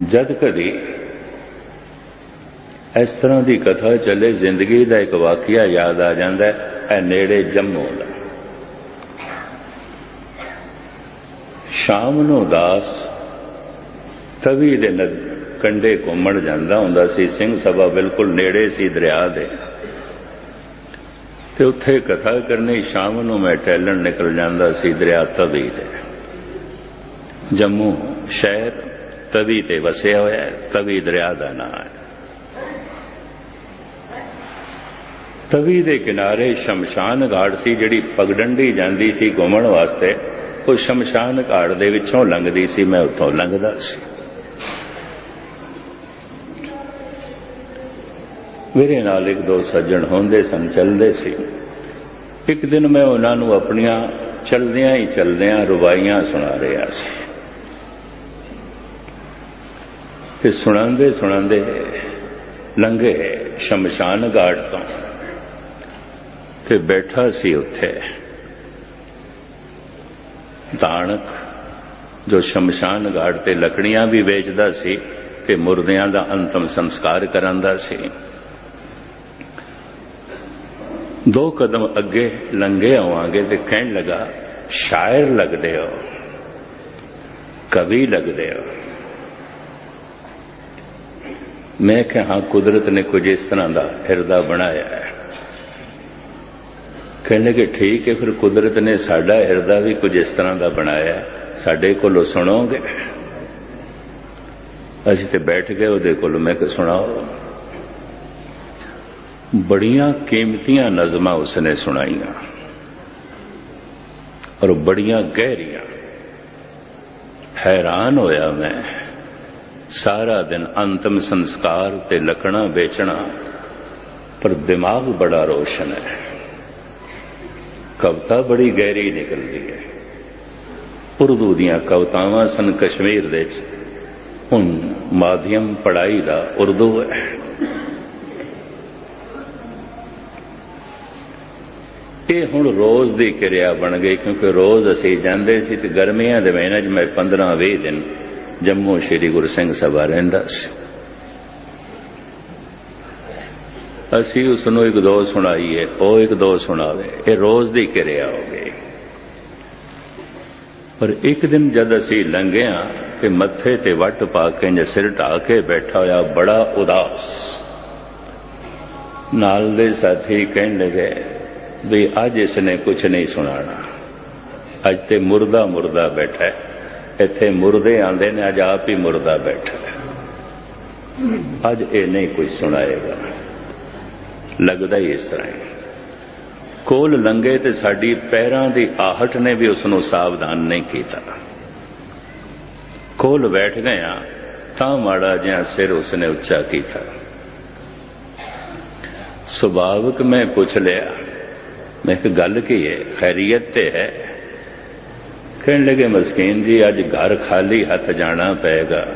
ਜਦ ਕਦੀ ਇਸ ਤਰ੍ਹਾਂ ਦੀ ਕਥਾ ਚੱਲੇ, ਜ਼ਿੰਦਗੀ ਦਾ ਇੱਕ ਵਾਕਿਆ ਯਾਦ ਆ ਜਾਂਦਾ ਹੈ, ਇਹ ਨੇੜੇ ਜੰਮੂ ਦਾ ਸ਼ਾਮ ਨੂੰ ਦਾਸ ਤਵੀ ਦੇ ਨਦ ਕੰਡੇ ਘੁੰਮਣ ਜਾਂਦਾ ਹੁੰਦਾ ਸੀ, ਸਿੰਘ ਸਭਾ ਬਿਲਕੁਲ ਨੇੜੇ ਸੀ ਦਰਿਆ ਦੇ। ਤੇ ਉੱਥੇ ਕਥਾ ਕਰਨੀ, ਸ਼ਾਮ ਨੂੰ ਮੈਂ ਟਹਿਲਣ ਨਿਕਲ ਜਾਂਦਾ ਸੀ ਦਰਿਆ ਤਵੀ ਦੇ ਜੰਮੂ ਸ਼ਹਿਰ ਤਵੀ ਤੇ ਵਸਿਆ ਹੋਇਆ ਹੈ, ਤਵੀ ਦਰਿਆ ਦਾ ਨਾਮ ਹੈ। ਤਵੀ ਦੇ ਕਿਨਾਰੇ ਸ਼ਮਸ਼ਾਨ ਘਾਟ ਸੀ, ਜਿਹੜੀ ਪਗਡੰਡੀ ਜਾਂਦੀ ਸੀ ਘੁੰਮਣ ਵਾਸਤੇ। ਉਹ ਸ਼ਮਸ਼ਾਨ ਘਾਟ ਦੇ ਵਿੱਚੋਂ ਲੰਘਦੀ ਸੀ, ਮੈਂ ਉੱਥੋਂ ਲੰਘਦਾ ਸੀ। ਮੇਰੇ ਨਾਲ ਇੱਕ ਦੋ ਸੱਜਣ ਹੁੰਦੇ ਸਨ, ਚੱਲਦੇ ਸੀ। ਇੱਕ ਦਿਨ ਮੈਂ ਉਹਨਾਂ ਨੂੰ ਆਪਣੀਆਂ ਚਲਦਿਆਂ ਹੀ ਚਲਦਿਆਂ ਰੁਬਾਈਆਂ ਸੁਣਾ ਰਿਹਾ ਸੀ। ਤੇ ਸੁਣਾਉਂਦੇ ਸੁਣਾਉਂਦੇ ਲੰਘੇ ਸ਼ਮਸ਼ਾਨ ਘਾਟ ਤੋਂ ਤੇ ਬੈਠਾ ਸੀ ਉੱਥੇ। ਦਾਨਕ ਜੋ ਸ਼ਮਸ਼ਾਨ ਘਾਟ ਤੇ ਲੱਕੜੀਆਂ ਵੀ ਵੇਚਦਾ ਸੀ ਤੇ ਮੁਰਦਿਆਂ ਦਾ ਅੰਤਮ ਸੰਸਕਾਰ ਕਰਾਂਦਾ ਸੀ। ਦੋ ਕਦਮ ਅੱਗੇ ਲੰਘੇ ਆਵਾਂਗੇ ਤੇ ਕਹਿਣ ਲਗਾ, ਸ਼ਾਇਰ ਲੱਗਦੇ ਹੋ, ਕਵੀ ਲੱਗਦੇ ਹੋ। ਮੈਂ ਕਿਹਾ, ਹਾਂ, ਕੁਦਰਤ ਨੇ ਕੁਝ ਇਸ ਤਰ੍ਹਾਂ ਦਾ ਹਿਰਦਾ ਬਣਾਇਆ ਹੈ। ਕਹਿੰਦੇ ਕਿ ਠੀਕ ਹੈ, ਫਿਰ ਕੁਦਰਤ ਨੇ ਸਾਡਾ ਹਿਰਦਾ ਵੀ ਕੁਝ ਇਸ ਤਰ੍ਹਾਂ ਦਾ ਬਣਾਇਆ। ਸਾਡੇ ਕੋਲੋਂ ਸੁਣੋਗੇ? ਅਸੀਂ ਤੇ ਬੈਠ ਗਏ ਉਹਦੇ ਕੋਲ। ਮੈਂ ਕਿ ਸੁਣਾਓ। ਬੜੀਆਂ ਕੀਮਤੀਆਂ ਨਜ਼ਮਾਂ ਉਸਨੇ ਸੁਣਾਈਆਂ ਔਰ ਬੜੀਆਂ ਗਹਿਰੀਆਂ। ਹੈਰਾਨ ਹੋਇਆ ਮੈਂ। ਸਾਰਾ ਦਿਨ ਅੰਤਮ ਸੰਸਕਾਰ ਤੇ ਲਕਣਾ ਵੇਚਣਾ, ਪਰ ਦਿਮਾਗ ਬੜਾ ਰੋਸ਼ਨ ਹੈ। ਕਵਤਾ ਬੜੀ ਗਹਿਰੀ ਨਿਕਲਦੀ ਹੈ। ਉਰਦੂ ਦੀਆਂ ਕਵਤਾਵਾਂ ਸਨ ਕਸ਼ਮੀਰ ਦੇ ਵਿੱਚ। ਹੁਣ ਮਾਧਿਅਮ ਪੜਾਈ ਦਾ ਉਰਦੂ ਹੈ। ਇਹ ਹੁਣ ਰੋਜ਼ ਦੀ ਕਿਰਿਆ ਬਣ ਗਈ, ਕਿਉਂਕਿ ਰੋਜ਼ ਅਸੀਂ ਜਾਂਦੇ ਸੀ ਤੇ ਗਰਮੀਆਂ ਦੇ ਮਹੀਨੇ 'ਚ ਮੈਂ 15-20 ਦਿਨ ਜੰਮੂ ਸ਼੍ਰੀ ਗੁਰੂ ਸਿੰਘ ਸਭਾ ਰਹਿੰਦਾ ਸੀ। ਅਸੀਂ ਉਸ ਨੂੰ ਇੱਕ ਦੋ ਸੁਣਾਈਏ, ਉਹ ਇੱਕ ਦੋ ਸੁਣਾਵੇ। ਇਹ ਰੋਜ਼ ਦੀ ਕਿਰਿਆ ਹੋ ਗਈ। ਪਰ ਇੱਕ ਦਿਨ ਜਦ ਅਸੀਂ ਲੰਘਿਆ ਤੇ ਮੱਥੇ ਤੇ ਵੱਟ ਪਾ ਕੇ ਜੇ ਸਿਰ ਢਾ ਕੇ ਬੈਠਾ ਹੋਇਆ, ਬੜਾ ਉਦਾਸ। ਨਾਲ ਦੇ ਸਾਥੀ ਕਹਿਣ ਲੱਗੇ ਵੀ ਅੱਜ ਇਸ ਨੇ ਕੁਝ ਨਹੀਂ ਸੁਣਾਣਾ ਅੱਜ ਤੇ ਮੁਰਦਾ ਮੁਰਦਾ ਬੈਠਾ ਹੈ। ਇੱਥੇ ਮੁਰਦੇ ਆਂਦੇ ਨੇ, ਅੱਜ ਆਪ ਹੀ ਮੁਰਦਾ ਬੈਠਾ ਅੱਜ ਇਹ ਨਹੀਂ ਕੋਈ ਸੁਣਾਏਗਾ। ਲੱਗਦਾ ਹੀ ਇਸ ਤਰ੍ਹਾਂ ਹੈ। ਕੋਲ ਲੰਗੇ ਤੇ ਸਾਡੀ ਪੈਰਾਂ ਦੀ ਆਹਟ ਨੇ ਵੀ ਉਸ ਨੂੰ ਸਾਵਧਾਨ ਨਹੀਂ ਕੀਤਾ। ਕੋਲ ਬੈਠ ਗਿਆ ਤਾਂ ਮਾੜਾ ਜਿਹਾ ਸਿਰ ਉਸਨੇ ਉੱਚਾ ਕੀਤਾ। ਸੁਭਾਵਕ ਮੈਂ ਪੁੱਛ ਲਿਆ, ਮੈਂ ਕਿ ਗੱਲ ਕੀ ਹੈ? ਖੈਰੀਅਤ ਤੇ ਹੈ? ਕਹਿਣ ਲੱਗੇ, ਮਸਕੀਨ ਜੀ, ਅੱਜ ਘਰ ਖਾਲੀ ਹੱਥ ਜਾਣਾ ਪਏਗਾ।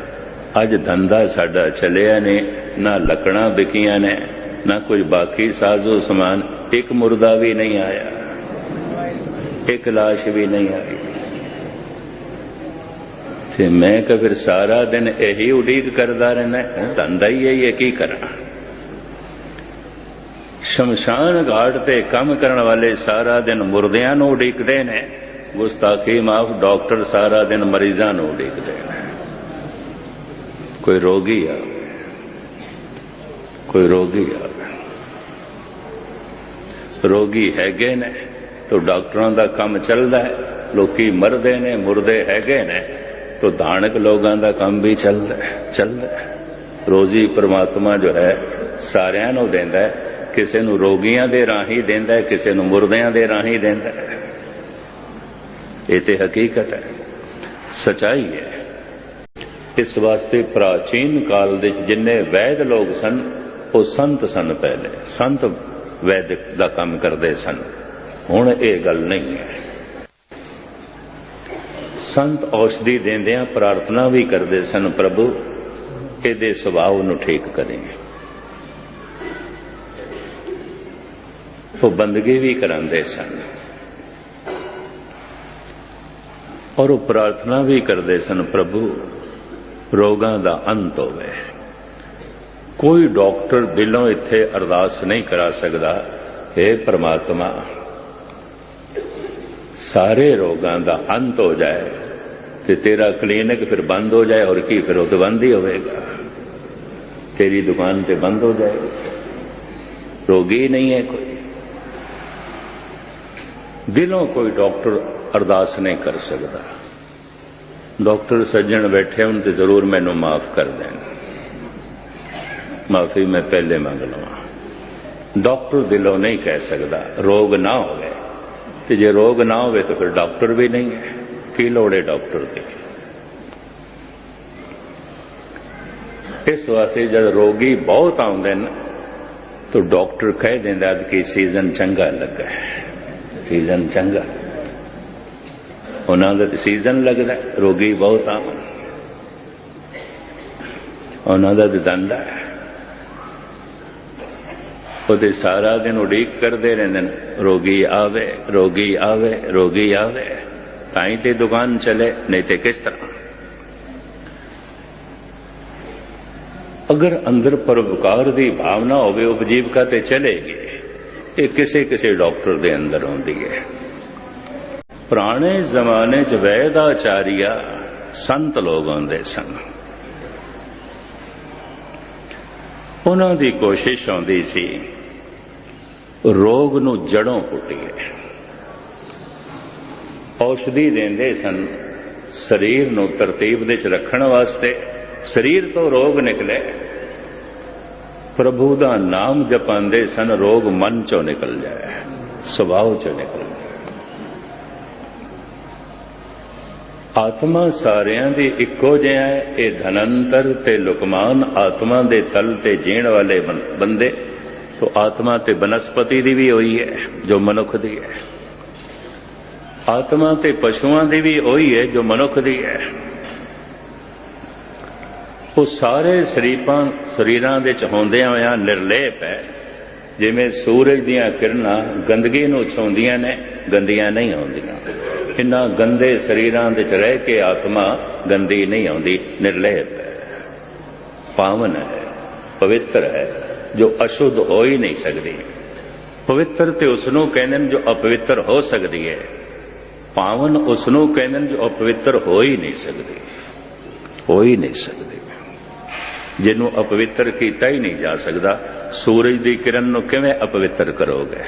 ਅੱਜ ਧੰਦਾ ਸਾਡਾ ਚੱਲਿਆ ਨੇ, ਨਾ ਲੱਕੜਾਂ ਵਿਕੀਆਂ ਨੇ, ਨਾ ਕੋਈ ਬਾਕੀ ਸਾਜ਼ੋ ਸਮਾਨ। ਇੱਕ ਮੁਰਦਾ ਵੀ ਨਹੀਂ ਆਇਆ, ਇੱਕ ਲਾਸ਼ ਵੀ ਨਹੀਂ ਆਈ। ਤੇ ਮੈਂ ਕਿ ਫਿਰ ਸਾਰਾ ਦਿਨ ਇਹੀ ਉਡੀਕ ਕਰਦਾ ਰਹਿਣਾ ਧੰਦਾ ਹੀ? ਹੈ ਇਹ ਕੀ ਕਰਾਂ? ਸ਼ਮਸ਼ਾਨ ਘਾਟ ਤੇ ਕੰਮ ਕਰਨ ਵਾਲੇ ਸਾਰਾ ਦਿਨ ਮੁਰਦਿਆਂ ਨੂੰ ਉਡੀਕਦੇ ਨੇ। ਗੁਸਤਾਖੀ ਮਾਫ, ਡਾਕਟਰ ਸਾਰਾ ਦਿਨ ਮਰੀਜ਼ਾਂ ਨੂੰ ਉਡੀਕਦੇ ਨੇ ਕੋਈ ਰੋਗੀ ਆ, ਕੋਈ ਰੋਗੀ ਆ। ਰੋਗੀ ਹੈਗੇ ਨੇ ਤਾਂ ਡਾਕਟਰਾਂ ਦਾ ਕੰਮ ਚੱਲਦਾ ਹੈ, ਲੋਕੀ ਮਰਦੇ ਨੇ, ਮੁਰਦੇ ਹੈਗੇ ਨੇ ਤਾਂ ਦਾਨਕ ਲੋਕਾਂ ਦਾ ਕੰਮ ਵੀ ਚੱਲਦਾ ਚੱਲਦਾ ਰੋਜ਼ੀ ਪ੍ਰਮਾਤਮਾ ਜੋ ਹੈ, ਸਾਰਿਆਂ ਨੂੰ ਦਿੰਦਾ ਹੈ, ਕਿਸੇ ਨੂੰ ਰੋਗੀਆਂ ਦੇ ਰਾਹੀਂ ਦਿੰਦਾ ਹੈ, ਕਿਸੇ ਨੂੰ ਮੁਰਦਿਆਂ ਦੇ ਰਾਹੀਂ ਦਿੰਦਾ ਹੈ। ਇਹ ਤੇ ਹਕੀਕਤ ਹੈ। ਸਚਾਈ ਹੈ। ਇਸ ਵਾਸਤੇ ਪ੍ਰਾਚੀਨ ਕਾਲ ਦੇ ਵਿੱਚ ਜਿੰਨੇ ਵੈਦ ਲੋਕ ਸਨ, ਉਹ ਸੰਤ ਸਨ ਪਹਿਲੇ। ਸੰਤ ਵੈਦਿਕ ਦਾ ਕੰਮ ਕਰਦੇ ਸਨ। ਹੁਣ ਇਹ ਗੱਲ ਨਹੀਂ ਹੈ। ਸੰਤ ਔਸ਼ਧੀ ਦਿੰਦਿਆਂ ਪ੍ਰਾਰਥਨਾ ਵੀ ਕਰਦੇ ਸਨ, ਪ੍ਰਭੂ, ਇਹਦੇ ਸੁਭਾਅ ਨੂੰ ਠੀਕ ਕਰੇ। ਉਹ ਬੰਦਗੀ ਵੀ ਕਰਾਂਦੇ ਸਨ। ਔਰ ਉਹ ਪ੍ਰਾਰਥਨਾ ਵੀ ਕਰਦੇ ਸਨ, ਪ੍ਰਭੂ, ਰੋਗਾਂ ਦਾ ਅੰਤ ਹੋਵੇ। ਕੋਈ ਡਾਕਟਰ ਦਿਲੋਂ ਇੱਥੇ ਅਰਦਾਸ ਨਹੀਂ ਕਰਾ ਸਕਦਾ। हे ਪ੍ਰਮਾਤਮਾ, ਸਾਰੇ ਰੋਗਾਂ ਦਾ ਅੰਤ ਹੋ ਜਾਏ ਤੇ ਤੇਰਾ ਕਲੀਨਿਕ ਫਿਰ ਬੰਦ ਹੋ ਜਾਏ ਔਰ ਕੀ ਫਿਰ ਉਹ ਤਾਂ ਬੰਦ ਹੀ ਹੋਵੇਗਾ। ਤੇਰੀ ਦੁਕਾਨ ਤੇ ਬੰਦ ਹੋ ਜਾਏ। ਰੋਗੀ ਨਹੀਂ ਹੈ ਕੋਈ। ਦਿਲੋਂ ਕੋਈ ਡਾਕਟਰ ਅਰਦਾਸ ਨਹੀਂ ਕਰ ਸਕਦਾ। ਡਾਕਟਰ ਸੱਜਣ ਬੈਠੇ ਹੁਣ ਤੇ ਜ਼ਰੂਰ ਮੈਨੂੰ ਮਾਫ ਕਰ ਦੇਣ। ਮਾਫੀ ਮੈਂ ਪਹਿਲੇ ਮੰਗ ਲਵਾਂ। ਡਾਕਟਰ ਦਿਲੋਂ ਨਹੀਂ ਕਹਿ ਸਕਦਾ, ਰੋਗ ਨਾ ਹੋਵੇ। ਤੇ ਜੇ ਰੋਗ ਨਾ ਹੋਵੇ ਤਾਂ ਫਿਰ ਡਾਕਟਰ ਵੀ ਨਹੀਂ ਹੈ। ਕੀ ਲੋੜ ਹੈ ਡਾਕਟਰ ਦੀ? ਇਸ ਵਾਸਤੇ ਜਦ ਰੋਗੀ ਬਹੁਤ ਆਉਂਦੇ ਨੇ, ਤਾਂ ਡਾਕਟਰ ਕਹਿ ਦਿੰਦਾ ਕਿ ਸੀਜ਼ਨ ਚੰਗਾ ਲੱਗਾ ਸੀਜ਼ਨ ਚੰਗਾ। ਉਹਨਾਂ ਦਾ ਸੀਜ਼ਨ ਲੱਗਦਾ ਰੋਗੀ ਬਹੁਤ ਆ ਉਹਨਾਂ ਦਾ ਦੰਦਾ ਉਹਦੇ ਸਾਰਾ ਦਿਨ ਉਡੀਕ ਕਰਦੇ ਰਹਿੰਦੇ ਨੇ, ਰੋਗੀ ਆਵੇ ਰੋਗੀ ਆਵੇ ਰੋਗੀ ਆਵੇ। ਤਾਂ ਹੀ ਤੇ ਦੁਕਾਨ ਚਲੇ, ਨਹੀਂ ਤੇ ਕਿਸ ਤਰ੍ਹਾਂ? ਅਗਰ ਅੰਦਰ ਪਰਉਪਕਾਰ ਦੀ ਭਾਵਨਾ ਹੋਵੇ ਉਪਜੀਵਕਾ ਤੇ ਚਲੇਗੀ ਇਹ ਕਿਸੇ ਕਿਸੇ ਡਾਕਟਰ ਦੇ ਅੰਦਰ ਹੁੰਦੀ ਹੈ। ਪੁਰਾਣੇ ਜ਼ਮਾਨੇ 'ਚ ਵੈਦਾਚਾਰੀਆ ਸੰਤ ਲੋਕ ਹੁੰਦੇ ਸਨ। ਉਹਨਾਂ ਦੀ ਕੋਸ਼ਿਸ਼ ਆਉਂਦੀ ਸੀ, ਰੋਗ ਨੂੰ ਜੜੋਂ ਪੁੱਟੀਏ। ਔਸ਼ਧੀ ਦਿੰਦੇ ਸਨ ਸਰੀਰ ਨੂੰ ਤਰਤੀਬ ਦੇ ਚ ਰੱਖਣ ਵਾਸਤੇ। ਸਰੀਰ ਤੋਂ ਰੋਗ ਨਿਕਲੇ। ਪ੍ਰਭੂ ਦਾ ਨਾਮ ਜਪਾਉਂਦੇ ਸਨ, ਰੋਗ ਮਨ ਚੋਂ ਨਿਕਲ ਜਾਏ, ਸੁਭਾਅ ਚੋਂ ਨਿਕਲ ਆਤਮਾ ਸਾਰਿਆਂ ਦੀ ਇੱਕੋ ਜਿਹਾ ਹੈ। ਇਹ ਧਨੰਤਰ ਤੇ ਲੁਕਮਾਨ ਆਤਮਾ ਦੇ ਤਲ ਤੇ ਜੀਣ ਵਾਲੇ ਬੰਦੇ। ਤੋ ਆਤਮਾ ਤੇ ਬਨਸਪਤੀ ਦੀ ਵੀ ਹੋਈ ਹੈ, ਜੋ ਮਨੁੱਖ ਦੀ ਹੈ। ਆਤਮਾ ਤੇ ਪਸ਼ੂਆਂ ਦੀ ਵੀ ਹੋਈ ਹੈ, ਜੋ ਮਨੁੱਖ ਦੀ ਹੈ। ਉਹ ਸਾਰੇ ਸਰੀਪਾਂ, ਸਰੀਰਾਂ ਦੇ ਚ ਹੁੰਦਿਆਂ ਹੋਇਆਂ ਨਿਰਲੇਪ ਹੈ। ਜਿਵੇਂ ਸੂਰਜ ਦੀਆਂ ਕਿਰਨਾਂ ਗੰਦਗੀ ਨੂੰ ਛਾਉਂਦੀਆਂ ਨੇ, ਗੰਦੀਆਂ ਨਹੀਂ ਆਉਂਦੀਆਂ। ਇਨ੍ਹਾਂ ਗੰਦੇ ਸਰੀਰਾਂ ਵਿੱਚ ਰਹਿ ਕੇ ਆਤਮਾ ਗੰਦੀ ਨਹੀਂ ਆਉਂਦੀ, ਨਿਰਲੇਪ ਹੈ। ਪਾਵਨ ਹੈ, ਪਵਿੱਤਰ ਹੈ, ਜੋ ਅਸ਼ੁੱਧ ਹੋ ਹੀ ਨਹੀਂ ਸਕਦੀ। ਪਵਿੱਤਰ ਤੇ ਉਸ ਨੂੰ ਕਹਿੰਦੇ ਨੇ ਜੋ ਅਪਵਿੱਤਰ ਹੋ ਸਕਦੀ ਹੈ। ਪਾਵਨ ਉਸ ਨੂੰ ਕਹਿੰਦੇ ਨੇ ਜੋ ਅਪਵਿੱਤਰ ਹੋ ਹੀ ਨਹੀਂ ਸਕਦੀ। ਹੋ ਹੀ ਨਹੀਂ ਸਕਦੀ। ਜਿਹਨੂੰ ਅਪਵਿੱਤਰ ਕੀਤਾ ਹੀ ਨਹੀਂ ਜਾ ਸਕਦਾ, ਸੂਰਜ ਦੀ ਕਿਰਨ ਨੂੰ ਕਿਵੇਂ ਅਪਵਿੱਤਰ ਕਰੋਗੇ?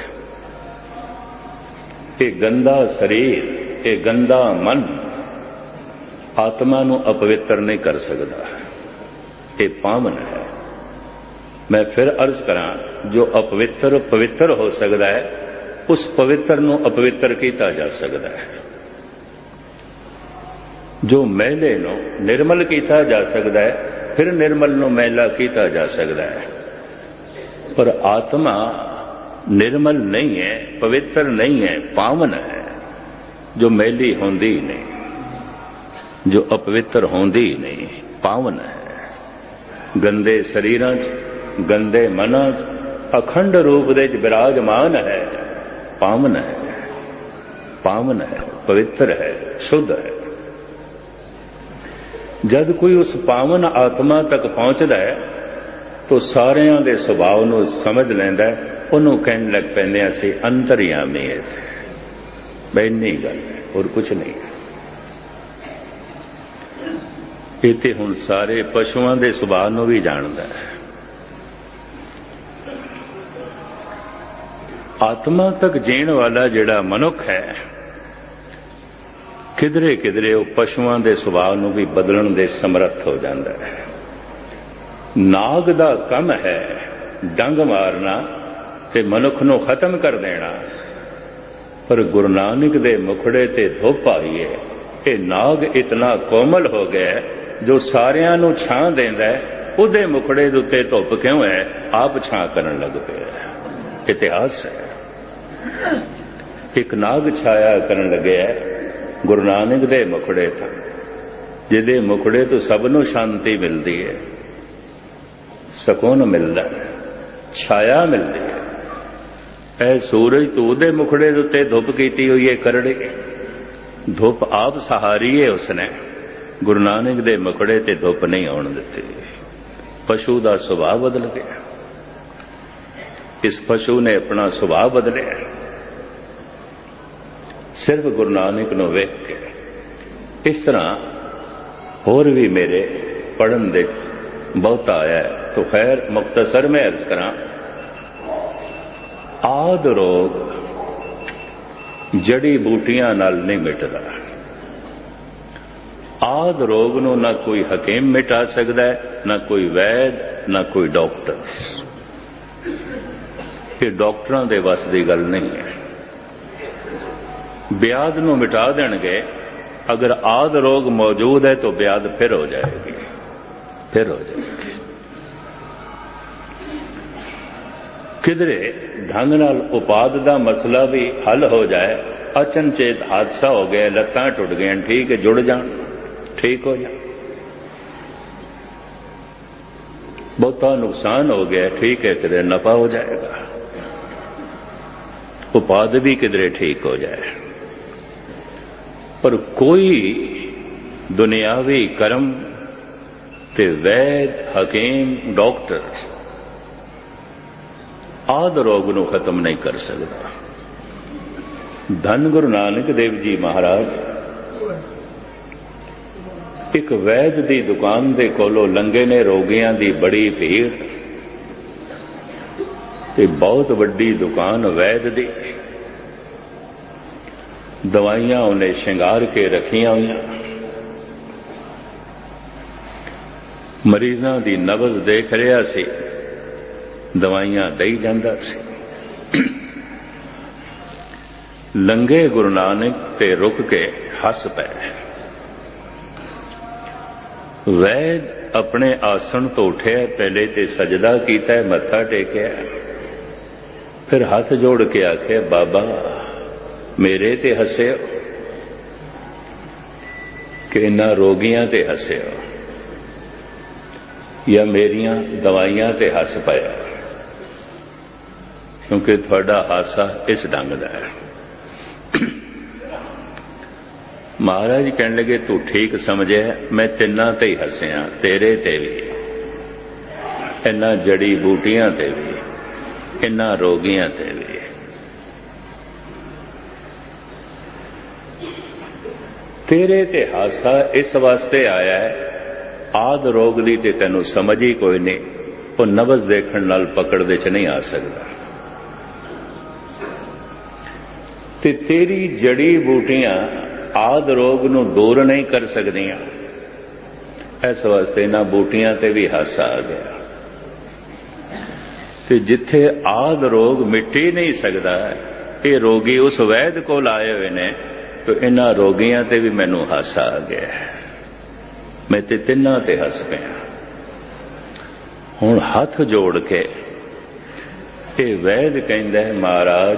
ਇਹ ਗੰਦਾ ਸਰੀਰ ਇਹ ਗੰਦਾ ਮਨ ਆਤਮਾ ਨੂੰ ਅਪਵਿੱਤਰ ਨਹੀਂ ਕਰ ਸਕਦਾ। ਇਹ ਪਾਵਨ ਹੈ। ਮੈਂ ਫਿਰ ਅਰਜ਼ ਕਰਾਂ, ਜੋ ਅਪਵਿੱਤਰ ਪਵਿੱਤਰ ਹੋ ਸਕਦਾ ਹੈ, ਉਸ ਪਵਿੱਤਰ ਨੂੰ ਅਪਵਿੱਤਰ ਕੀਤਾ ਜਾ ਸਕਦਾ ਹੈ। ਜੋ ਮੈਲੇ ਨੂੰ ਨਿਰਮਲ ਕੀਤਾ ਜਾ ਸਕਦਾ ਹੈ, ਫਿਰ ਨਿਰਮਲ ਨੂੰ ਮੈਲਾ ਕੀਤਾ ਜਾ ਸਕਦਾ ਹੈ। ਪਰ ਆਤਮਾ ਨਿਰਮਲ ਨਹੀਂ ਹੈ, ਪਵਿੱਤਰ ਨਹੀਂ ਹੈ, ਪਾਵਨ ਹੈ। ਜੋ ਮੈਲੀ ਹੁੰਦੀ ਨਹੀਂ ਜੋ ਅਪਵਿੱਤਰ ਹੁੰਦੀ ਨਹੀਂ ਪਾਵਨ ਹੈ। ਗੰਦੇ ਸਰੀਰਾਂ 'ਚ, ਗੰਦੇ ਮਨਾਂ 'ਚ, ਅਖੰਡ ਰੂਪ ਦੇ 'ਚ ਬਿਰਾਜਮਾਨ ਹੈ। ਪਾਵਨ ਹੈ। ਪਾਵਨ ਹੈ, ਪਵਿੱਤਰ ਹੈ, ਸ਼ੁੱਧ ਹੈ। ਜਦ ਕੋਈ ਉਸ ਪਾਵਨ ਆਤਮਾ ਤੱਕ ਪਹੁੰਚਦਾ ਹੈ, ਤਾਂ ਸਾਰਿਆਂ ਦੇ ਸੁਭਾਅ ਨੂੰ ਸਮਝ ਲੈਂਦਾ ਹੈ। ਉਹਨੂੰ ਕਹਿਣ ਲੱਗ ਪੈਂਦੇ ਆ ਅਸੀਂ ਅੰਤਰਿਆਮੀ ਹੈ ਬੈਣੀ ਗੱਲ ਹੋਰ ਕੁਝ ਨਹੀਂ ਇਹ ਤੇ ਹੁਣ ਸਾਰੇ ਪਸ਼ੂਆਂ ਦੇ ਸੁਭਾਅ ਨੂੰ ਵੀ ਜਾਣਦਾ ਹੈ ਆਤਮਾ ਤੱਕ ਜੀਣ ਵਾਲਾ ਜਿਹੜਾ ਮਨੁੱਖ ਹੈ ਕਿਧਰੇ ਕਿਧਰੇ ਉਹ ਪਸ਼ੂਆਂ ਦੇ ਸੁਭਾਅ ਨੂੰ ਵੀ ਬਦਲਣ ਦੇ ਸਮਰੱਥ ਹੋ ਜਾਂਦਾ ਹੈ ਨਾਗ ਦਾ ਕੰਮ ਹੈ ਡੰਗ ਮਾਰਨਾ ਤੇ ਮਨੁੱਖ ਨੂੰ ਖਤਮ ਕਰ ਦੇਣਾ ਪਰ ਗੁਰੂ ਨਾਨਕ ਦੇ ਮੁਖੜੇ ਤੇ ਧੁੱਪ ਆਈ ਹੈ ਇਹ ਨਾਗ ਇਤਨਾ ਕੋਮਲ ਹੋ ਗਿਆ ਜੋ ਸਾਰਿਆਂ ਨੂੰ ਛਾਂ ਦਿੰਦਾ ਉਹਦੇ ਮੁਖੜੇ ਦੇ ਉੱਤੇ ਧੁੱਪ ਕਿਉਂ ਹੈ? ਆਪ ਛਾਂ ਕਰਨ ਲੱਗ ਪਿਆ ਇਤਿਹਾਸ ਹੈ। ਇੱਕ ਨਾਗ ਛਾਇਆ ਕਰਨ ਲੱਗਿਆ ਗੁਰੂ ਨਾਨਕ ਦੇ ਮੁਖੜੇ ਤੋਂ। ਜਿਹਦੇ ਮੁਖੜੇ ਤੋਂ ਸਭ ਨੂੰ ਸ਼ਾਂਤੀ ਮਿਲਦੀ ਹੈ। ਸਕੂਨ ਮਿਲਦਾ ਛਾਇਆ ਮਿਲਦੀ ਹੈ। ਐ ਸੂਰਜ ਤੂੰ ਉਹਦੇ ਮੁਖੜੇ ਦੇ ਉੱਤੇ ਧੁੱਪ ਕੀਤੀ ਹੋਈ ਹੈ, ਕਰੜੇ। ਧੁੱਪ ਆਪ ਸਹਾਰੀ ਹੈ ਉਸਨੇ। ਗੁਰੂ ਨਾਨਕ ਦੇ ਮੁਖੜੇ ਤੇ ਧੁੱਪ ਨਹੀਂ ਆਉਣ ਦਿੱਤੀ। ਪਸ਼ੂ ਦਾ ਸੁਭਾਅ ਬਦਲ ਗਿਆ। ਇਸ ਪਸ਼ੂ ਨੇ ਆਪਣਾ ਸੁਭਾਅ ਬਦਲਿਆ। ਸਿਰਫ ਗੁਰੂ ਨਾਨਕ ਨੂੰ ਵੇਖ ਕੇ। ਇਸ ਤਰ੍ਹਾਂ ਹੋਰ ਵੀ ਮੇਰੇ ਪੜਨ ਦੇ ਬਹੁਤਾ ਆਇਆ ਹੈ। ਤੋ ਖੈਰ ਮੁਖਤਸਰ ਮੈਂ ਅਰਜ਼ ਕਰਾਂ। ਆਦ ਰੋਗ ਜੜੀ ਬੂਟੀਆਂ ਨਾਲ ਨਹੀਂ ਮਿਟਦਾ ਆਦ ਰੋਗ ਨੂੰ ਨਾ ਕੋਈ ਹਕੀਮ ਮਿਟਾ ਸਕਦਾ ਹੈ, ਨਾ ਕੋਈ ਵੈਦ, ਨਾ ਕੋਈ ਡਾਕਟਰ। ਇਹ ਡਾਕਟਰਾਂ ਦੇ ਵੱਸ ਦੀ ਗੱਲ ਨਹੀਂ ਹੈ। ਬਿਆਦ ਨੂੰ ਮਿਟਾ ਦੇਣਗੇ, ਅਗਰ ਆਦ ਰੋਗ ਮੌਜੂਦ ਹੈ ਤਾਂ ਬਿਆਦ ਫਿਰ ਹੋ ਜਾਏਗੀ। ਫਿਰ ਹੋ ਜਾਏਗੀ। ਕਿਧਰੇ ਢੰਗ ਨਾਲ ਉਪਾਦ ਦਾ ਮਸਲਾ ਵੀ ਹੱਲ ਹੋ ਜਾਏ, ਅਚਨਚੇਤ ਹਾਦਸਾ ਹੋ ਗਿਆ, ਲੱਤਾਂ ਟੁੱਟ ਗਈਆਂ, ਠੀਕ ਹੈ, ਜੁੜ ਜਾਣ, ਠੀਕ ਹੋ ਜਾਣ। ਬਹੁਤਾ ਨੁਕਸਾਨ ਹੋ ਗਿਆ, ਠੀਕ ਹੈ ਕਿਧਰੇ ਨਫਾ ਹੋ ਜਾਏਗਾ। ਉਪਾਦ ਵੀ ਕਿਧਰੇ ਠੀਕ ਹੋ ਜਾਏ। ਪਰ ਕੋਈ ਦੁਨਿਆਵੀ ਕਰਮ ਤੇ ਵੈਦ, ਹਕੀਮ ਡਾਕਟਰ ਆਦ ਰੋਗ ਨੂੰ ਖਤਮ ਨਹੀਂ ਕਰ ਸਕਦਾ। ਧੰਨ ਗੁਰੂ ਨਾਨਕ ਦੇਵ ਜੀ ਮਹਾਰਾਜ, ਇੱਕ ਵੈਦ ਦੀ ਦੁਕਾਨ ਦੇ ਕੋਲੋਂ ਲੰਗੇ ਨੇ ਰੋਗੀਆਂ ਦੀ ਬੜੀ ਭੀੜ ਤੇ ਬਹੁਤ ਵੱਡੀ ਦੁਕਾਨ ਵੈਦ ਦੀ। ਦਵਾਈਆਂ ਉਹਨੇ ਸ਼ਿੰਗਾਰ ਕੇ ਰੱਖੀਆਂ ਹੋਈਆਂ। ਮਰੀਜ਼ਾਂ ਦੀ ਨਬਜ਼ ਦੇਖ ਰਿਹਾ ਸੀ। ਦਵਾਈਆਂ ਦੇਈ ਜਾਂਦਾ ਸੀ। ਲੰਗੇ ਗੁਰੂ ਨਾਨਕ ਤੇ ਰੁਕ ਕੇ ਹੱਸ ਪਏ ਵੈਦ ਆਪਣੇ ਆਸਣ ਤੋਂ ਉਠਿਆ, ਪਹਿਲੇ ਤੇ ਸਜਦਾ ਕੀਤਾ, ਮੱਥਾ ਟੇਕਿਆ। ਫਿਰ ਹੱਥ ਜੋੜ ਕੇ ਆਖਿਆ, ਬਾਬਾ, ਮੇਰੇ ਤੇ ਹੱਸਿਓ। ਕਿ ਇਹਨਾਂ ਰੋਗੀਆਂ ਤੇ ਹੱਸਿਓ। ਜਾਂ ਮੇਰੀਆਂ ਦਵਾਈਆਂ ਤੇ ਹੱਸ ਪਾਇਆ। ਕਿਉਂਕਿ ਤੁਹਾਡਾ ਹਾਸਾ ਇਸ ਢੰਗ ਦਾ ਹੈ। ਮਹਾਰਾਜ ਕਹਿਣ ਲੱਗੇ, ਤੂੰ ਠੀਕ ਸਮਝਿਆ, ਮੈਂ ਤਿੰਨਾਂ ਤੇ ਹੀ ਹੱਸਿਆ, ਤੇਰੇ ਤੇ ਵੀ। ਇਹਨਾਂ ਜੜੀ ਬੂਟੀਆਂ ਤੇ ਵੀ ਇਹਨਾਂ ਰੋਗੀਆਂ ਤੇ ਵੀ। ਤੇਰੇ ਤੇ ਹਾਸਾ ਇਸ ਵਾਸਤੇ ਆਇਆ ਹੈ, ਆਦ ਰੋਗ ਦੀ ਤੇ ਤੈਨੂੰ ਸਮਝ ਹੀ ਕੋਈ ਨਹੀਂ, ਉਹ ਨਬਜ਼ ਦੇਖਣ ਨਾਲ ਪਕੜ ਦੇ ਚ ਨਹੀਂ ਆ ਸਕਦਾ। ਤੇ ਤੇਰੀ ਜੜੀ ਬੂਟੀਆਂ ਆਦ ਰੋਗ ਨੂੰ ਦੂਰ ਨਹੀਂ ਕਰ ਸਕਦੀਆਂ। ਇਸ ਵਾਸਤੇ ਇਹਨਾਂ ਬੂਟੀਆਂ ਤੇ ਵੀ ਹਾਸਾ ਆ ਗਿਆ। ਤੇ ਜਿੱਥੇ ਆਦ ਰੋਗ ਮਿੱਟੀ ਨਹੀਂ ਸਕਦਾ, ਇਹ ਰੋਗੀ ਉਸ ਵੈਦ ਕੋਲ ਆਏ ਹੋਏ ਨੇ, ਤੇ ਇਹਨਾਂ ਰੋਗੀਆਂ ਤੇ ਵੀ ਮੈਨੂੰ ਹਾਸਾ ਆ ਗਿਆ ਮੈਂ ਤੇ ਤਿੰਨਾਂ ਤੇ ਹੱਸ ਪਿਆ। ਹੁਣ ਹੱਥ ਜੋੜ ਕੇ ਇਹ ਵੈਦ ਕਹਿੰਦਾ ਮਹਾਰਾਜ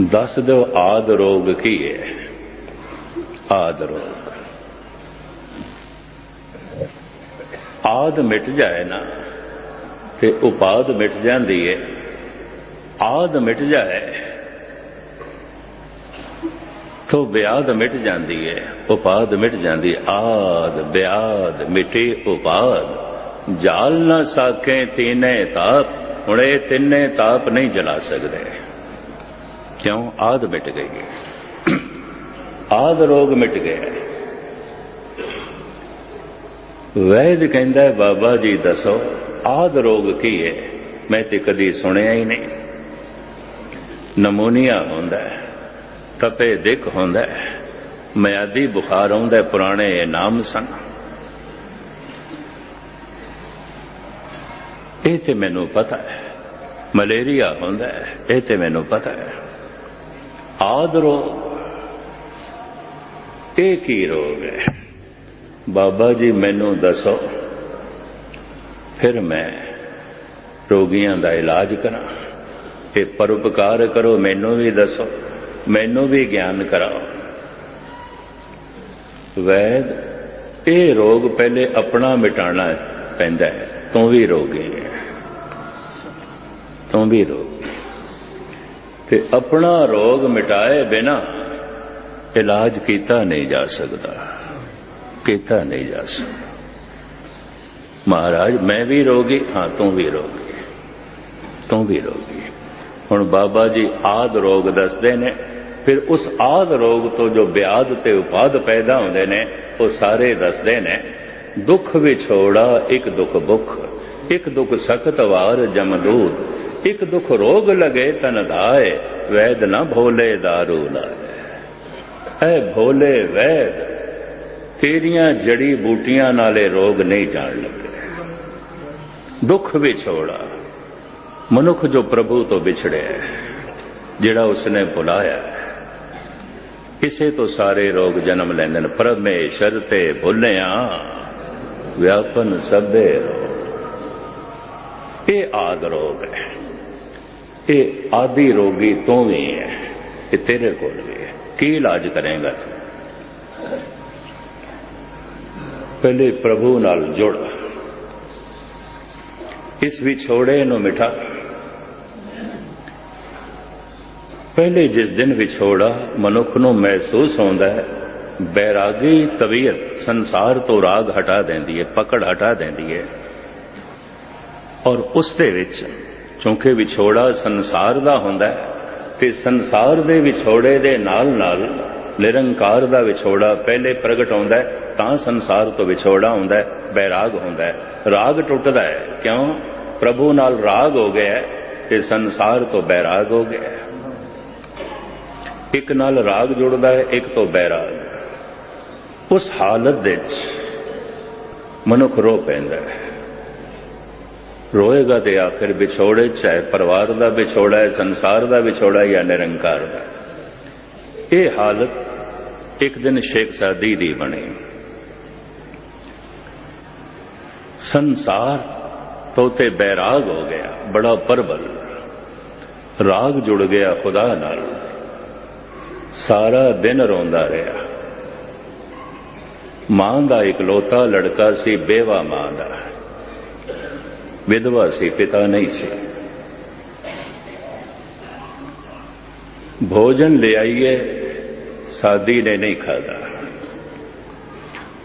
ਦੱਸ ਦਿਓ, ਆਦ ਰੋਗ ਕੀ ਹੈ? ਆਦ ਰੋਗ। ਆਦ ਮਿਟ ਜਾਏ ਨਾ, ਤੇ ਉਪਾਦ ਮਿਟ ਜਾਂਦੀ ਹੈ ਆਦ ਮਿਟ ਜਾਏ, ਤੋ ਬਿਆਦ ਮਿਟ ਜਾਂਦੀ ਹੈ ਉਪਾਦ ਮਿਟ ਜਾਂਦੀ ਆਦ ਬਿਆਦ ਮਿਟੇ ਉਪਾਦ। ਜਾਲ ਨਾ ਸਾਕੇ, ਤੀਨੇ ਤਾਪ। ਹੁਣ ਇਹ ਤਿੰਨੇ ਤਾਪ ਨਹੀਂ ਜਲਾ ਸਕਦੇ। ਕਿਉਂ? ਆਦ ਮਿਟ ਗਈ ਹੈ। ਆਦ ਰੋਗ ਮਿਟ ਗਿਆ ਵੈਦ ਕਹਿੰਦਾ ਬਾਬਾ ਜੀ ਦੱਸੋ, ਆਦ ਰੋਗ ਕੀ ਹੈ? ਮੈਂ ਤੇ ਕਦੀ ਸੁਣਿਆ ਹੀ ਨਹੀਂ। ਨਮੂਨੀਆ ਹੁੰਦਾ ਹੈ, ਤਪੇ ਦਿੱਖ ਹੁੰਦਾ ਹੈ। ਮਿਆਦੀ ਬੁਖਾਰ ਆਉਂਦਾ ਪੁਰਾਣੇ ਨਾਮ ਸਨ। ਇਹ ਤੇ ਮੈਨੂੰ ਪਤਾ ਹੈ। ਮਲੇਰੀਆ ਹੁੰਦਾ ਹੈ, ਇਹ ਤੇ ਮੈਨੂੰ ਪਤਾ ਹੈ। ਆਦ ਰੋਗ ਇਹ ਕੀ ਰੋਗ ਹੈ? ਬਾਬਾ ਜੀ ਮੈਨੂੰ ਦੱਸੋ, ਫਿਰ ਮੈਂ ਰੋਗੀਆਂ ਦਾ ਇਲਾਜ ਕਰਾਂ ਇਹ ਪਰਉਪਕਾਰ ਕਰੋ, ਮੈਨੂੰ ਵੀ ਦੱਸੋ, ਮੈਨੂੰ ਵੀ ਗਿਆਨ ਕਰਾਓ। ਵੈਦ, ਇਹ ਰੋਗ ਪਹਿਲੇ ਆਪਣਾ ਮਿਟਾਣਾ ਪੈਂਦਾ ਹੈ, ਤੂੰ ਵੀ ਰੋਗੀ ਹੈ। ਤੂੰ ਵੀ ਰੋਗੀ ਤੇ ਆਪਣਾ ਰੋਗ ਮਿਟਾਏ ਬਿਨਾ ਇਲਾਜ ਕੀਤਾ ਨਹੀਂ ਜਾ ਸਕਦਾ, ਕੀਤਾ ਨਹੀਂ ਜਾ ਸਕਦਾ। ਮਹਾਰਾਜ, ਮੈਂ ਵੀ ਰੋਗੀ, ਹਾਂ, ਤੂੰ ਵੀ ਰੋਗੀ, ਤੂੰ ਵੀ ਰੋਗੀ। ਹੁਣ ਬਾਬਾ ਜੀ ਆਦ ਰੋਗ ਦੱਸਦੇ ਨੇ, ਫਿਰ ਉਸ ਆਦ ਰੋਗ ਤੋਂ ਜੋ ਵਿਆਦ ਤੇ ਉਪਾਦ ਪੈਦਾ ਹੁੰਦੇ ਨੇ, ਉਹ ਸਾਰੇ ਦੱਸਦੇ ਨੇ, ਦੁੱਖ ਵਿਛੋੜਾ, ਇੱਕ ਦੁੱਖ ਬੁੱਖ, ਇੱਕ ਦੁੱਖ ਸਖਤ ਵਾਰ ਜਮਦੂਤ ਇੱਕ ਦੁੱਖ ਰੋਗ ਲਗੇ ਤਨ ਧਾਏ, ਵੈਦ ਨਾ ਭੋਲੇ ਦਾਰੂ ਲਾਏ। ਐ ਭੋਲੇ ਵੈਦ, ਤੇਰੀਆਂ ਜੜੀ ਬੂਟੀਆਂ ਨਾਲੇ ਰੋਗ ਨਹੀਂ ਜਾਣ ਲੱਗੇ। ਦੁੱਖ ਵਿਛੋੜਾ, ਮਨੁੱਖ ਜੋ ਪ੍ਰਭੂ ਤੋਂ ਵਿਛੜਿਆ ਜਿਹੜਾ ਉਸਨੇ ਬੁਲਾਇਆ ਕਿਸੇ ਤੋਂ ਸਾਰੇ ਰੋਗ ਜਨਮ ਲੈਂਦੇ ਨੇ, ਪਰਮੇਸ਼ਰ ਤੇ ਭੁੱਲਿਆ, ਵਿਆਪਨ ਸਭੇ ਰੋਗ। ਇਹ ਆਦ ਰੋਗ ਹੈ। ਇਹ ਆਦੀ ਰੋਗੀ ਤੂੰ ਵੀ ਹੈ, ਇਹ ਤੇਰੇ ਕੋਲ ਵੀ ਹੈ। ਕੀ ਇਲਾਜ ਕਰੇਗਾ ਤੂੰ? ਪਹਿਲੇ ਪ੍ਰਭੂ ਨਾਲ ਜੁੜ। ਇਸ ਵਿਛੋੜੇ ਨੂੰ ਮਿਠਾ। ਪਹਿਲੇ ਜਿਸ ਦਿਨ ਵਿਛੋੜਾ ਮਨੁੱਖ ਨੂੰ ਮਹਿਸੂਸ ਹੁੰਦਾ ਹੈ, ਬੈਰਾਗੀ ਤਬੀਅਤ ਸੰਸਾਰ ਤੋਂ ਰਾਗ ਹਟਾ ਦਿੰਦੀ ਹੈ, ਪਕੜ ਹਟਾ ਦਿੰਦੀ ਹੈ। ਔਰ ਉਸ ਦੇ ਵਿੱਚ ਕਿਉਂਕਿ ਵਿਛੋੜਾ ਸੰਸਾਰ ਦਾ ਹੁੰਦਾ ਤੇ ਸੰਸਾਰ ਦੇ ਵਿਛੋੜੇ ਦੇ ਨਾਲ ਨਾਲ ਨਿਰੰਕਾਰ ਦਾ ਵਿਛੋੜਾ ਪਹਿਲੇ ਪ੍ਰਗਟ ਹੁੰਦਾ ਤਾਂ ਸੰਸਾਰ ਤੋਂ ਵਿਛੋੜਾ ਹੁੰਦਾ ਬੈਰਾਗ ਹੁੰਦਾ ਹੈ। ਰਾਗ ਟੁੱਟਦਾ ਹੈ, ਕਿਉਂ? ਪ੍ਰਭੂ ਨਾਲ ਰਾਗ ਹੋ ਗਿਆ ਹੈ ਤੇ ਸੰਸਾਰ ਤੋਂ ਬੈਰਾਗ ਹੋ ਗਿਆ ਇੱਕ ਨਾਲ ਰਾਗ ਜੁੜਦਾ ਹੈ, ਇੱਕ ਤੋਂ ਬੈਰਾਗ। ਉਸ ਹਾਲਤ ਵਿੱਚ ਮਨੁੱਖ ਰੋ ਪੈਂਦਾ ਹੈ। ਰੋਏਗਾ ਤੇ ਆਖਿਰ ਵਿਛੋੜੇ ਚਾਹੇ ਪਰਿਵਾਰ ਦਾ ਵਿਛੋੜਾ ਹੈ, ਸੰਸਾਰ ਦਾ ਵਿਛੋੜਾ ਜਾਂ ਨਿਰੰਕਾਰ ਦਾ। ਇਹ ਹਾਲਤ ਇੱਕ ਦਿਨ ਸ਼ੇਖ ਸਾਦੀ ਦੀ ਬਣੀ। ਸੰਸਾਰ ਤੋਂ ਤੇ ਬੈਰਾਗ ਹੋ ਗਿਆ, ਬੜਾ ਪਰਬਲ। ਰਾਗ ਜੁੜ ਗਿਆ ਖੁਦਾ ਨਾਲ। ਸਾਰਾ ਦਿਨ ਰੋਂਦਾ ਰਿਹਾ। ਮਾਂ ਦਾ ਇਕਲੋਤਾ ਲੜਕਾ ਸੀ, ਬੇਵਾ ਮਾਂ ਦਾ। ਵਿਧਵਾ ਸੀ, ਪਿਤਾ ਨਹੀਂ ਸੀ। ਭੋਜਨ ਲੈ ਆਈਏ, ਸਾਦੀ ਨੇ ਨਹੀਂ ਖਾਦਾ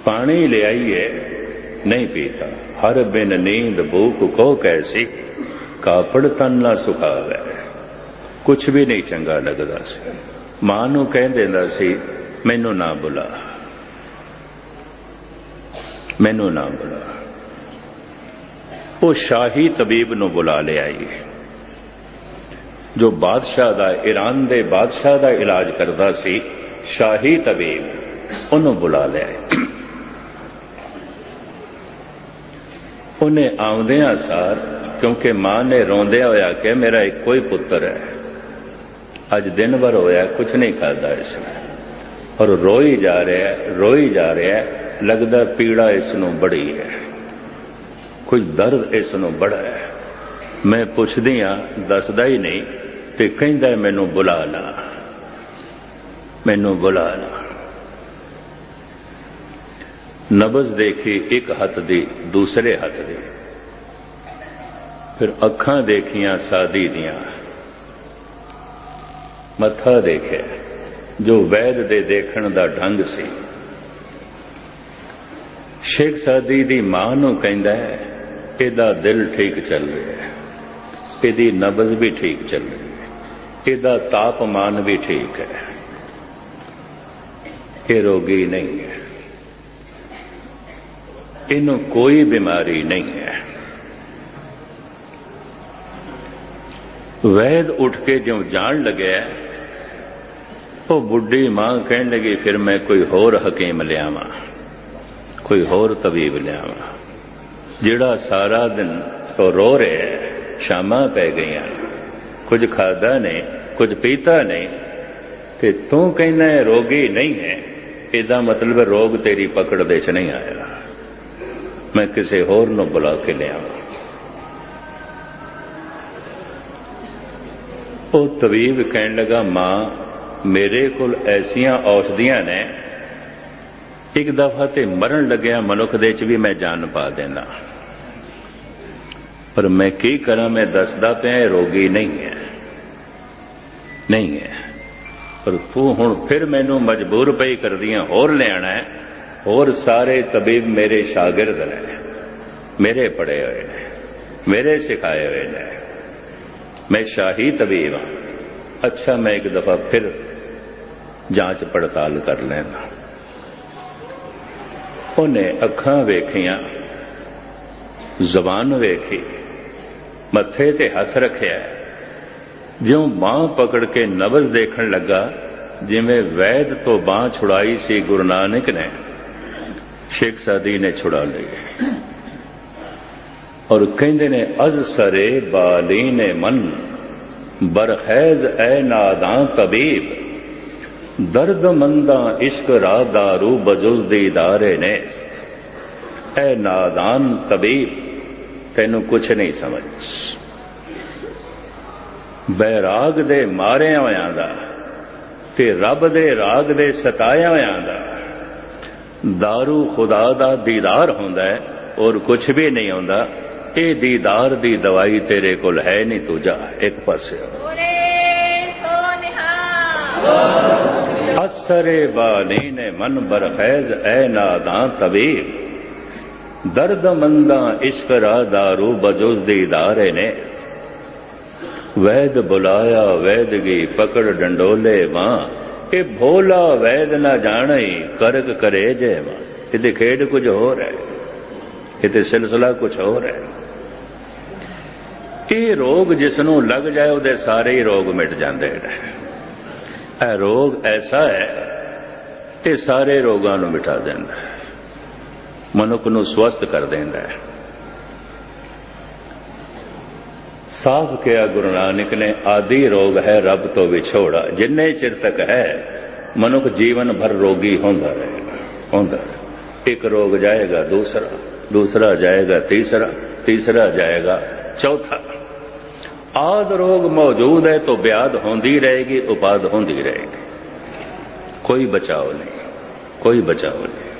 ਪਾਣੀ ਲੈ ਆਈਏ, ਨਹੀਂ ਪੀਤਾ। ਹਰ ਬਿਨ ਨੀਂਦ ਭੂਖ ਕੋ ਕੈਸੀ, ਕਾਪੜ ਤਨ ਨਾ ਸੁਖਾਵੇ। ਕੁਛ ਵੀ ਨਹੀਂ ਚੰਗਾ ਲੱਗਦਾ ਸੀ। ਮਾਂ ਨੂੰ ਕਹਿ ਦਿੰਦਾ ਸੀ, ਮੈਨੂੰ ਨਾ ਬੁਲਾ। ਮੈਨੂੰ ਨਾ ਬੁਲਾ। ਉਹ ਸ਼ਾਹੀ ਤਬੀਬ ਨੂੰ ਬੁਲਾ ਲਿਆਈ ਜੋ ਬਾਦਸ਼ਾਹ ਦਾ ਈਰਾਨ ਦੇ ਬਾਦਸ਼ਾਹ ਦਾ ਇਲਾਜ ਕਰਦਾ ਸੀ, ਸ਼ਾਹੀ ਤਬੀਬ ਉਹਨੂੰ ਬੁਲਾ ਲਿਆ ਉਹਨੇ ਆਉਂਦਿਆਂ ਸਾਰ, ਕਿਉਂਕਿ ਮਾਂ ਨੇ ਰੋਂਦਿਆ ਹੋਇਆ ਕਿ ਮੇਰਾ ਇੱਕੋ ਹੀ ਪੁੱਤਰ ਹੈ। ਅੱਜ ਦਿਨ ਭਰ ਹੋਇਆ ਕੁਝ ਨਹੀਂ ਖਾਦਾ ਇਸ ਨੇ। ਔਰ ਰੋਈ ਜਾ ਰਿਹਾ ਹੈ ਰੋਈ ਜਾ ਰਿਹਾ ਹੈ ਲੱਗਦਾ ਪੀੜਾ ਇਸ ਨੂੰ ਬੜੀ ਹੈ। ਕੋਈ ਦਰਦ ਇਸ ਨੂੰ ਬੜਾ ਹੈ। ਮੈਂ ਪੁੱਛਦੀ ਆ ਦੱਸਦਾ ਹੀ ਨਹੀਂ ਤੇ ਕਹਿੰਦਾ ਮੈਨੂੰ ਬੁਲਾ ਲਾ। ਮੈਨੂੰ ਬੁਲਾ ਲਾ। ਨਬਜ਼ ਦੇਖੀ ਇੱਕ ਹੱਥ ਦੀ, ਦੂਸਰੇ ਹੱਥ ਦੀ। ਫਿਰ ਅੱਖਾਂ ਦੇਖੀਆਂ ਸਾਦੀ ਦੀਆਂ। ਮੱਥਾ ਦੇਖਿਆ, ਜੋ ਵੈਦ ਦੇ ਦੇਖਣ ਦਾ ਢੰਗ ਸੀ। ਸ਼ੇਖ ਸਾਦੀ ਦੀ ਮਾਂ ਨੂੰ ਕਹਿੰਦਾ ਹੈ ਇਹਦਾ ਦਿਲ ਠੀਕ ਚੱਲ ਰਿਹਾ ਹੈ। ਇਹਦੀ ਨਬਜ਼ ਵੀ ਠੀਕ ਚੱਲ ਰਹੀ ਹੈ। ਇਹਦਾ ਤਾਪਮਾਨ ਵੀ ਠੀਕ ਹੈ। ਇਹ ਰੋਗੀ ਨਹੀਂ ਹੈ। ਇਹਨੂੰ ਕੋਈ ਬਿਮਾਰੀ ਨਹੀਂ ਹੈ। ਵੈਦ ਉੱਠ ਕੇ ਜਿਉਂ ਜਾਣ ਲੱਗਿਆ ਉਹ ਬੁੱਢੀ ਮਾਂ ਕਹਿਣ ਲੱਗੀ, ਫਿਰ ਮੈਂ ਕੋਈ ਹੋਰ ਹਕੀਮ ਲਿਆਵਾਂ, ਕੋਈ ਹੋਰ ਤਬੀਬ ਲਿਆਵਾਂ। ਜਿਹੜਾ ਸਾਰਾ ਦਿਨ ਉਹ ਰੋ ਰਿਹਾ ਹੈ, ਸ਼ਾਮਾਂ ਪੈ ਗਈਆਂ। ਕੁਝ ਖਾਦਾ ਨਹੀਂ, ਕੁਝ ਪੀਤਾ ਨਹੀਂ। ਤੇ ਤੂੰ ਕਹਿੰਦਾ ਹੈ, ਰੋਗੀ ਨਹੀਂ ਹੈ। ਇਹਦਾ ਮਤਲਬ ਰੋਗ ਤੇਰੀ ਪਕੜ ਦੇ ਚ ਨਹੀਂ ਆਇਆ। ਮੈਂ ਕਿਸੇ ਹੋਰ ਨੂੰ ਬੁਲਾ ਕੇ ਲਿਆਵਾਂ। ਉਹ ਤਬੀਬ ਕਹਿਣ ਲਗਾ, ਮਾਂ, ਮੇਰੇ ਕੋਲ ਐਸੀਆਂ ਔਸ਼ਧੀਆਂ ਨੇ ਇੱਕ ਦਫਾ ਤੇ ਮਰਨ ਲੱਗਿਆ ਮਨੁੱਖ ਦੇ ਚ ਵੀ ਮੈਂ ਜਾਨ ਪਾ ਦੇਣਾ। ਪਰ ਮੈਂ ਕੀ ਕਰਾਂ, ਮੈਂ ਦੱਸਦਾ ਪਿਆ ਇਹ ਰੋਗੀ ਨਹੀਂ ਹੈ। ਨਹੀਂ ਹੈ। ਪਰ ਤੂੰ ਹੁਣ ਫਿਰ ਮੈਨੂੰ ਮਜਬੂਰ ਪਈ ਕਰਦੀਆਂ, ਹੋਰ ਲਿਆਣਾ ਹੈ, ਹੋਰ ਸਾਰੇ ਤਬੀਬ ਮੇਰੇ ਸ਼ਾਗਿਰਦ ਨੇ, ਮੇਰੇ ਪੜੇ ਹੋਏ ਨੇ, ਮੇਰੇ ਸਿਖਾਏ ਹੋਏ ਨੇ। ਮੈਂ ਸ਼ਾਹੀ ਤਬੀਬ ਹਾਂ। ਅੱਛਾ, ਮੈਂ ਇੱਕ ਦਫਾ ਫਿਰ ਜਾਂਚ ਪੜਤਾਲ ਕਰ ਲੈਣਾ ਉਹਨੇ ਅੱਖਾਂ ਵੇਖੀਆਂ, ਜ਼ਬਾਨ ਵੇਖੀ, ਮੱਥੇ ਤੇ ਹੱਥ ਰੱਖਿਆ। ਜਿਉਂ ਬਾਹ ਪਕੜ ਕੇ ਨਬਜ਼ ਦੇਖਣ ਲੱਗਾ, ਜਿਵੇਂ ਵੈਦ ਤੋਂ ਬਾਹ ਛੁੜਾਈ ਸੀ ਗੁਰੂ ਨਾਨਕ ਨੇ, ਸ਼ੇਖ ਸਾਦੀ ਨੇ ਛੁੜਾ ਲਈ। ਔਰ ਕਹਿੰਦੇ ਨੇ, ਅਜ਼ ਸਰੇ ਬਾਲੀਨ ਮਨ, ਬਰਖੈਜ਼ ਐ ਨਾਦਾਂ ਤਬੀਬ। ਦਰਦ ਮੰਦਾ ਇਸ਼ਕ ਰਾ ਦਾਰੂ ਬਜੁਜ਼ ਦੀਦਾਰੇ ਨੇ। ਐ ਨਾਦਾਨ ਤਬੀਬ, ਤੈਨੂੰ ਕੁਛ ਨਹੀਂ ਸਮਝ। ਬੈਰਾਗ ਦੇ ਮਾਰਿਆ ਹੋਇਆਂ ਦਾ ਤੇ ਰੱਬ ਦੇ ਰਾਗ ਦੇ ਸਤਾਇਆ ਹੋਇਆਂ ਦਾ। दारू ਖੁਦਾ ਦਾ ਦੀਦਾਰ ਹੁੰਦਾ ਹੈ ਔਰ ਕੁਛ ਵੀ ਨਹੀਂ ਹੁੰਦਾ। ਇਹ ਦੀਦਾਰ ਦੀ ਦਵਾਈ ਤੇਰੇ ਕੋਲ ਹੈ ਨਹੀਂ ਤੂੰ ਜਾ ਇੱਕ ਪਾਸੇ। ਬੋਲੇ ਸੋ ਨਿਹਾਲ। ਅਸਰੇ ਬਾਨੀ ਨੇ ਮਨ ਬਰਖੈਜ਼, ਐ ਨਾਦਾਂ ਤਬੀਬ ਦਰਦ ਮੰਦਾ ਇਸ਼ਕ ਰਾ दारू ਬਜੁਜ਼ ਦੀਦਾਰੇ ਨੇ। ਵੈਦ ਬੁਲਾਇਆ ਵੈਦਗੀ ਪਕੜ ਡੰਡੋਲੇ ਮਾਂ ਇਹ ਭੋਲਾ ਵੈਦ ਨਾ ਜਾਣਈ ਕਰਕ ਕਰੇ ਜੇ ਮਾਂ ਇਹਦੇ ਖੇਡ ਕੁਝ ਹੋਰ ਹੈ ਇਹਦੇ ਸਿਲਸਿਲਾ ਕੁਝ ਹੋਰ ਹੈ ਇਹ ਰੋਗ ਜਿਸ ਨੂੰ ਲੱਗ ਜਾਏ, ਉਹਦੇ ਸਾਰੇ ਹੀ ਰੋਗ ਮਿਟ ਜਾਂਦੇ ਨੇ। ਇਹ ਰੋਗ ਐਸਾ ਹੈ, ਇਹ ਸਾਰੇ ਰੋਗਾਂ ਨੂੰ ਮਿਟਾ ਦਿੰਦਾ ਹੈ। ਮਨੁੱਖ ਨੂੰ ਸਵਸਥ ਕਰ ਦਿੰਦਾ ਹੈ। ਸਾਫ਼ ਕਿਹਾ ਗੁਰੂ ਨਾਨਕ ਨੇ, ਆਦੀ ਰੋਗ ਹੈ ਰੱਬ ਤੋਂ ਵਿਛੋੜਾ। ਜਿੰਨੇ ਚਿਰ ਤੱਕ ਹੈ, ਮਨੁੱਖ ਜੀਵਨ ਭਰ ਰੋਗੀ ਹੁੰਦਾ ਰਹੇਗਾ, ਹੁੰਦਾ ਇੱਕ ਰੋਗ ਜਾਏਗਾ ਦੂਸਰਾ ਦੂਸਰਾ ਜਾਏਗਾ ਤੀਸਰਾ ਤੀਸਰਾ ਜਾਏਗਾ ਚੌਥਾ। ਆਦ ਰੋਗ ਮੌਜੂਦ ਹੈ ਤਾਂ ਬਿਆਦ ਹੁੰਦੀ ਰਹੇਗੀ, ਉਪਾਦ ਹੁੰਦੀ ਰਹੇਗੀ। ਕੋਈ ਬਚਾਓ ਨਹੀਂ, ਕੋਈ ਬਚਾਓ ਨਹੀਂ।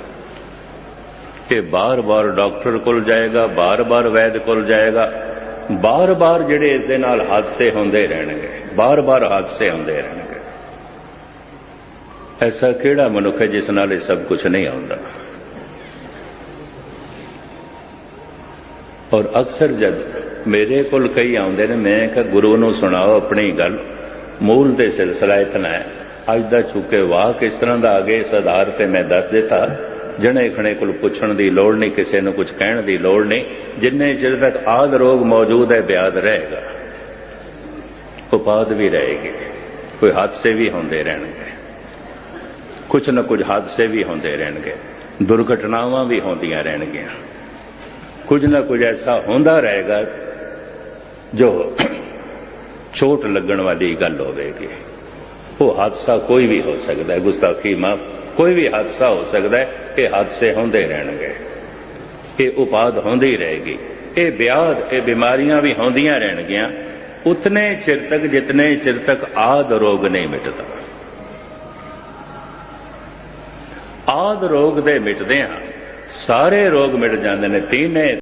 ਕਿ ਬਾਰ-ਬਾਰ ਡਾਕਟਰ ਕੋਲ ਜਾਏਗਾ, ਬਾਰ-ਬਾਰ ਵੈਦ ਕੋਲ ਜਾਏਗਾ, ਬਾਰ-ਬਾਰ ਜਿਹੜੇ ਇਸ ਦੇ ਨਾਲ ਹਾਦਸੇ ਹੁੰਦੇ ਰਹਿਣਗੇ, ਬਾਰ-ਬਾਰ ਹਾਦਸੇ ਹੁੰਦੇ ਰਹਿਣਗੇ। ਐਸਾ ਕਿਹੜਾ ਮਨੁੱਖ ਹੈ ਜਿਸ ਨਾਲ ਇਹ ਸਭ ਕੁਝ ਨਹੀਂ ਆਉਂਦਾ? ਔਰ ਅਕਸਰ ਜਦ ਮੇਰੇ ਕੋਲ ਕਈ ਆਉਂਦੇ ਨੇ, ਮੈਂ ਕਿਹਾ, ਗੁਰੂ ਨੂੰ ਸੁਣਾਓ ਆਪਣੀ ਗੱਲ। ਮੂਲ ਦੇ ਸਿਲਸਿਲਾ ਇਤਨਾ ਹੈ। ਅੱਜ ਦਾ ਚੁੱਕੇ ਵਾਹ ਕਿਸ ਤਰ੍ਹਾਂ ਦਾ ਆਗੇ ਇਸ ਆਧਾਰ ਤੇ ਮੈਂ ਦੱਸ ਦਿੱਤਾ, ਜਣੇ ਖਣੇ ਕੋਲ ਪੁੱਛਣ ਦੀ ਲੋੜ ਨਹੀਂ, ਕਿਸੇ ਨੂੰ ਕੁਝ ਕਹਿਣ ਦੀ ਲੋੜ ਨਹੀਂ। ਜਿੰਨੇ ਚਿਰ ਤੱਕ ਆਦ ਰੋਗ ਮੌਜੂਦ ਹੈ ਬਿਆਦ ਰਹੇਗਾ। ਉਪਾਦ ਵੀ ਰਹੇਗੀ। ਕੋਈ ਹਾਦਸੇ ਵੀ ਹੁੰਦੇ ਰਹਿਣਗੇ। ਕੁਝ ਨਾ ਕੁਝ ਹਾਦਸੇ ਵੀ ਹੁੰਦੇ ਰਹਿਣਗੇ। ਦੁਰਘਟਨਾਵਾਂ ਵੀ ਹੁੰਦੀਆਂ ਰਹਿਣਗੀਆਂ। ਕੁਝ ਨਾ ਕੁਝ ਐਸਾ ਹੁੰਦਾ ਰਹੇਗਾ ਜੋ ਚੋਟ ਲੱਗਣ ਵਾਲੀ ਗੱਲ ਹੋਵੇਗੀ, ਉਹ ਹਾਦਸਾ ਕੋਈ ਵੀ ਹੋ ਸਕਦਾ ਹੈ। ਗੁਸਤਾਖੀ ਮਾਫ ਕੋਈ ਵੀ ਹਾਦਸਾ ਹੋ ਸਕਦਾ ਹੈ, ਇਹ ਹਾਦਸੇ ਹੁੰਦੇ ਰਹਿਣਗੇ। ਇਹ ਉਪਾਦ ਹੁੰਦੀ ਰਹੇਗੀ। ਇਹ ਵਿਆਦ, ਇਹ ਬਿਮਾਰੀਆਂ ਵੀ ਹੁੰਦੀਆਂ ਰਹਿਣਗੀਆਂ। ਉਤਨੇ ਚਿਰ ਤੱਕ, ਜਿਤਨੇ ਚਿਰ ਤੱਕ ਆਦ ਰੋਗ ਨਹੀਂ ਮਿਟਦਾ। ਆਦ ਰੋਗ ਦੇ ਮਿਟਦੇ ਆ ਸਾਰੇ ਰੋਗ ਮਿਟ ਜਾਂਦੇ ਨੇ, ਤੀਨੇ